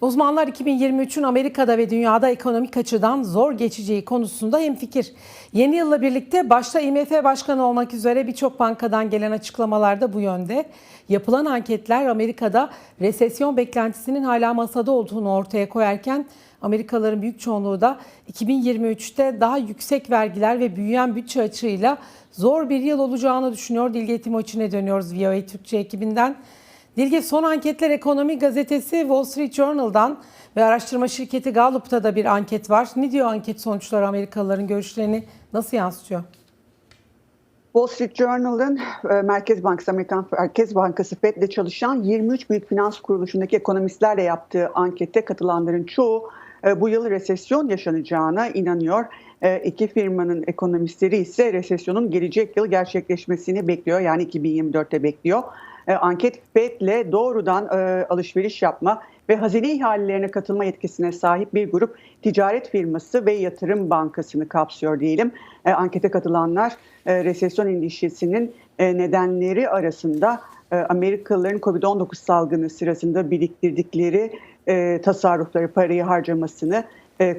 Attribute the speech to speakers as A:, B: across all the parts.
A: Uzmanlar 2023'ün Amerika'da ve dünyada ekonomik açıdan zor geçeceği konusunda hemfikir. Yeni yılla birlikte başta IMF Başkanı olmak üzere birçok bankadan gelen açıklamalar da bu yönde. Yapılan anketler Amerika'da resesyon beklentisinin hala masada olduğunu ortaya koyarken Amerikalıların büyük çoğunluğu da 2023'te daha yüksek vergiler ve büyüyen bütçe açığıyla zor bir yıl olacağını düşünüyor. Dilge Timoçin'e dönüyoruz VOA Türkçe ekibinden. Dilge son anketler ekonomi gazetesi Wall Street Journal'dan ve araştırma şirketi Gallup'ta da bir anket var. Ne diyor anket sonuçları Amerikalıların görüşlerini nasıl yansıtıyor?
B: Wall Street Journal'ın e, Merkez Bankası, Amerikan Merkez Bankası Fed'le çalışan 23 büyük finans kuruluşundaki ekonomistlerle yaptığı ankette katılanların çoğu e, bu yıl resesyon yaşanacağına inanıyor. E, iki firmanın ekonomistleri ise resesyonun gelecek yıl gerçekleşmesini bekliyor. Yani 2024'te bekliyor. E, anket Fed'le doğrudan e, alışveriş yapma ve hazine ihalelerine katılma yetkisine sahip bir grup ticaret firması ve yatırım bankasını kapsıyor diyelim. E, ankete katılanlar e, resesyon endişesinin nedenleri arasında Amerikalıların COVID-19 salgını sırasında biriktirdikleri tasarrufları, parayı harcamasını,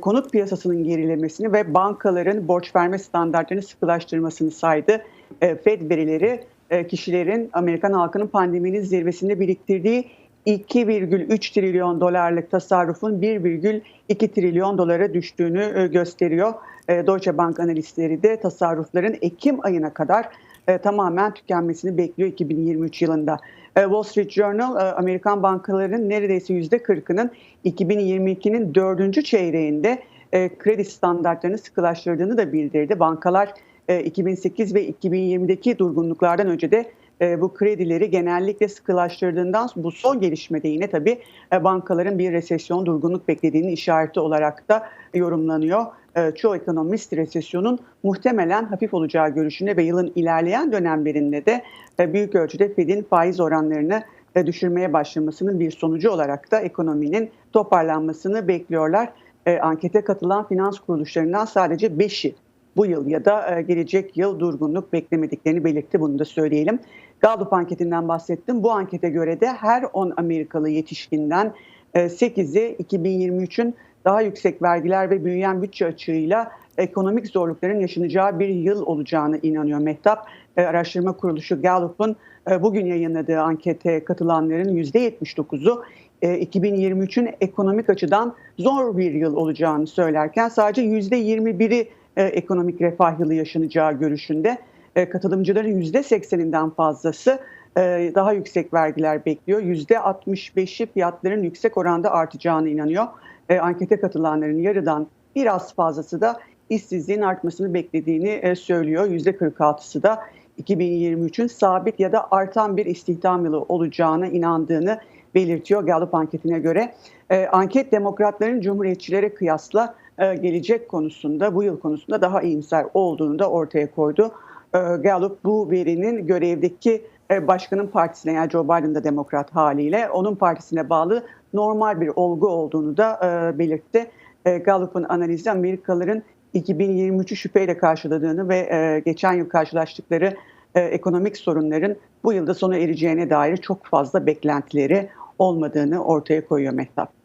B: konut piyasasının gerilemesini ve bankaların borç verme standartlarını sıkılaştırmasını saydı. Fed verileri kişilerin Amerikan halkının pandeminin zirvesinde biriktirdiği 2,3 trilyon dolarlık tasarrufun 1,2 trilyon dolara düştüğünü e, gösteriyor. E, Deutsche Bank analistleri de tasarrufların Ekim ayına kadar e, tamamen tükenmesini bekliyor 2023 yılında. E, Wall Street Journal e, Amerikan bankalarının neredeyse %40'ının 2022'nin dördüncü çeyreğinde e, kredi standartlarını sıkılaştırdığını da bildirdi. Bankalar e, 2008 ve 2020'deki durgunluklardan önce de e, bu kredileri genellikle sıkılaştırdığından bu son gelişmede yine tabii e, bankaların bir resesyon durgunluk beklediğinin işareti olarak da yorumlanıyor. E, çoğu ekonomist resesyonun muhtemelen hafif olacağı görüşünde ve yılın ilerleyen dönemlerinde de e, büyük ölçüde Fed'in faiz oranlarını e, düşürmeye başlamasının bir sonucu olarak da ekonominin toparlanmasını bekliyorlar. E, ankete katılan finans kuruluşlarından sadece 5'i bu yıl ya da e, gelecek yıl durgunluk beklemediklerini belirtti. Bunu da söyleyelim. Gallup anketinden bahsettim. Bu ankete göre de her 10 Amerikalı yetişkinden 8'i 2023'ün daha yüksek vergiler ve büyüyen bütçe açığıyla ekonomik zorlukların yaşanacağı bir yıl olacağına inanıyor Mehtap. E, Araştırma kuruluşu Gallup'un e, bugün yayınladığı ankete katılanların %79'u 2023'ün ekonomik açıdan zor bir yıl olacağını söylerken sadece %21'i e, ekonomik refah yılı yaşanacağı görüşünde. E, katılımcıların %80'inden fazlası e, daha yüksek vergiler bekliyor. %65'i fiyatların yüksek oranda artacağına inanıyor. Ankete katılanların yarıdan biraz fazlası da işsizliğin artmasını beklediğini e, söylüyor. %46'sı da 2023'ün sabit ya da artan bir istihdam yılı olacağına inandığını belirtiyor Gallup anketine göre. E, anket demokratların cumhuriyetçilere kıyasla e, gelecek konusunda, bu yıl konusunda daha iyimser olduğunu da ortaya koydu. E, Gallup bu verinin görevdeki e, başkanın partisine yani Joe Biden da demokrat haliyle onun partisine bağlı normal bir olgu olduğunu da belirtti. Gallup'un analizi Amerikalıların 2023'ü şüpheyle karşıladığını ve geçen yıl karşılaştıkları ekonomik sorunların bu yılda sona ereceğine dair çok fazla beklentileri olmadığını ortaya koyuyor Mehtap.